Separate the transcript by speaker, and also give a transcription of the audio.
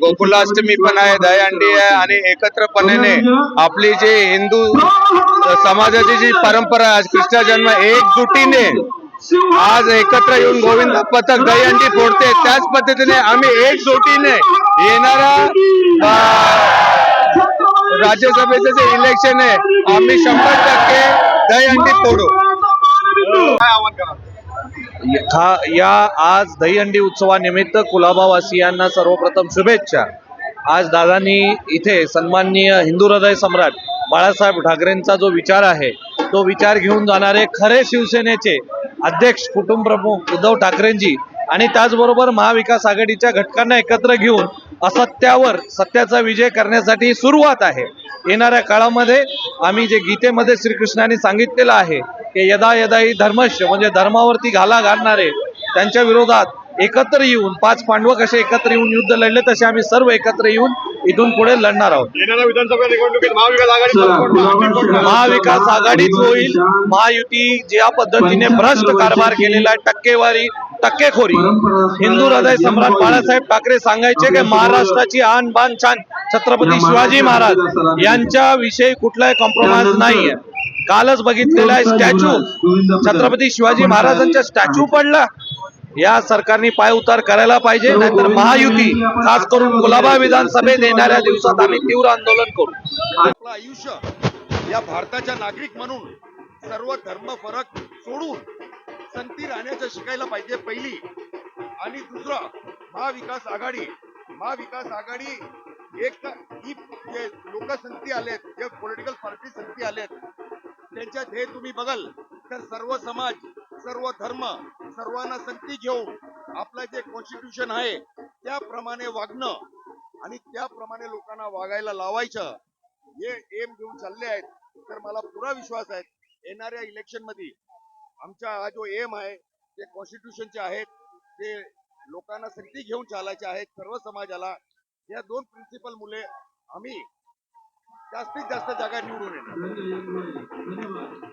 Speaker 1: गोकुलाष्टमी पण आहे दहीहंडी आहे आणि एकत्रपणे आपली जी हिंदू समाजाची जी परंपरा आहे कृष्ण जन्म एकजुटीने आज एकत्र येऊन गोविंद पथक दहीहंडी फोडते. त्याच पद्धतीने आम्ही एकजुटीने येणारा राज्यसभेचं जे इलेक्शन आहे आम्ही शंभर टक्के दहीहंडी फोडू.
Speaker 2: हा या आज दहीहंडी उत्सवानिमित्त कुलाबावासियांना सर्वप्रथम शुभेच्छा. आज दादांनी इथे सन्माननीय हिंदू हृदय सम्राट बाळासाहेब ठाकरेंचा जो विचार आहे तो विचार घेऊन जाणारे खरे शिवसेनेचे अध्यक्ष कुटुंबप्रमुख उद्धव ठाकरेंजी आणि त्याचबरोबर महाविकास आघाडीच्या घटकांना एकत्र घेऊन असत्यावर सत्याचा विजय करण्यासाठी सुरुवात आहे. येणाऱ्या काळामध्ये आम्ही जे गीतेमध्ये श्रीकृष्णाने सांगितलेलं आहे की यदा यदा ही धर्मश्य म्हणजे धर्मावरती घाला घालणारे त्यांच्या विरोधात एकत्र येऊन पाच पांडव कसे एकत्र येऊन युद्ध लढले तसे आम्ही सर्व एकत्र येऊन इथून पुढे लढणार आहोत.
Speaker 3: येणाऱ्या विधानसभा निवडणुकीत महाविकास आघाडी
Speaker 4: चला, गुलाबावर
Speaker 2: महाविकास आघाडीच होईल. महायुती ज्या पद्धतीने भ्रष्ट कारभार केलेला आहे टक्केवारी टक्केखोरी हिंदू हृदय सम्राट बाळासाहेब ठाकरे सांगायचे की महाराष्ट्राची आन बान छान. छत्रपती शिवाजी महाराज यांच्या विषयी कुठलाही कॉम्प्रोमाइज नाहीये. कालच बघितलेला आहे स्टॅच्यू छत्रपती शिवाजी महाराजांचा स्टॅच्यू पडला. या सरकारने पाय उतार करायला पाहिजे नाहीतर महायुती खास करून कुलाबा विधानसभेत येणाऱ्या दिवसात आम्ही तीव्र आंदोलन करू.
Speaker 3: आपलं आयुष्य या भारताच्या नागरिक म्हणून सर्व धर्म फरक सोडून राहण्याचं शिकायला पाहिजे पहिली. आणि दुसरं महाविकास आघाडी. महाविकास आघाडी एक ही जे लोकसंती आलेत जे पॉलिटिकल पार्टी संती आलेत त्यांच्यात हे तुम्ही बघाल तर सर्व समाज सर्व धर्म सर्वांना संती घेऊन आपलं जे कॉन्स्टिट्यूशन आहे त्याप्रमाणे वागणं आणि त्याप्रमाणे लोकांना वागायला लावायचं हे एम घेऊन चालले आहेत. तर मला पुरा विश्वास आहे येणाऱ्या इलेक्शनमध्ये आमचा हा जो एम आहे जे कॉन्स्टिट्यूशनचे आहेत ते लोकांना संधी घेऊन चालायचे आहेत सर्व समाजाला. या दोन प्रिन्सिपल मुले आम्ही जास्तीत जास्त जागा निवडून येणार.